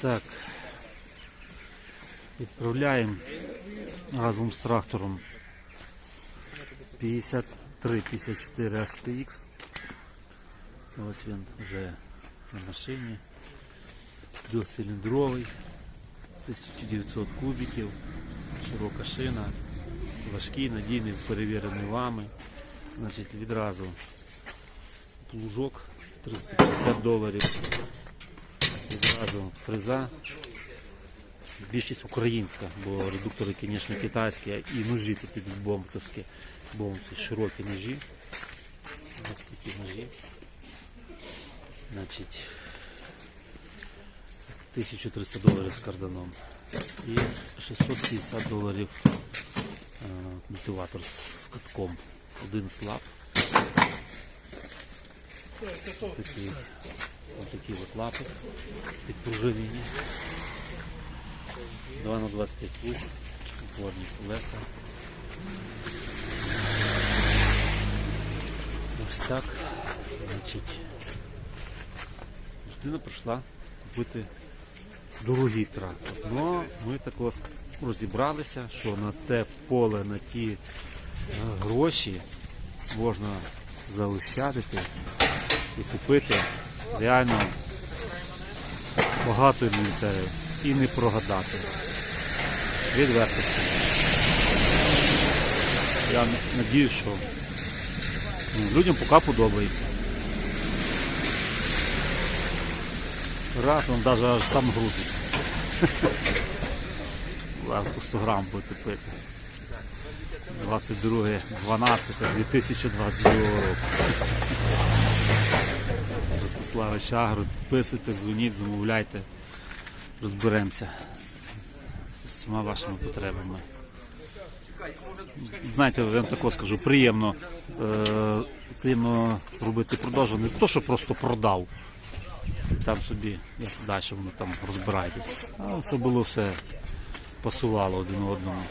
Так. Відправляємо разом з трактором 53-54 HTX. Ось він вже на машині. Трьохциліндровий, 1900 кубиків, широка шина, важкий, надійний, перевірений вами. Значить, відразу плужок 350 доларів. Відразу фреза. Більшість українська, бо редуктори, звісно, китайські, і ножі тут ідуть бомбовські. Бомбці широкі ножі. Ось такі ножі. Значить, 1300 доларів з карданом. І 650 доларів е, культиватор з катком. Один слаб. Такі, такі от лапи підпружинені. 2 на 25 вух, водні колеса. Ось так. Значить, людина прийшла купити дорогий трактор. Но ми також розібралися, що на те поле, на ті е, гроші можна заощадити і купити реально багато інвентарів і не прогадати. Відверто. Я надіюсь, що ну, людям поки подобається. Раз, він навіть аж сам грузить. Легко 100 грам будете пити. 22, 12, 2022 року. Ростислава Чагру, підписуйте, дзвоніть, замовляйте, розберемося з всіма вашими потребами. Знаєте, я вам також скажу, приємно, е, приємно робити продажу, не то, що просто продав. Там собі, як далі воно там розбираєтесь. А щоб було все пасувало один одному.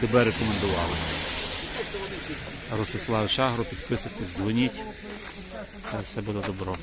Тебе рекомендували. Ростислав Шагру, підписуйтесь, дзвоніть. Все буде добро.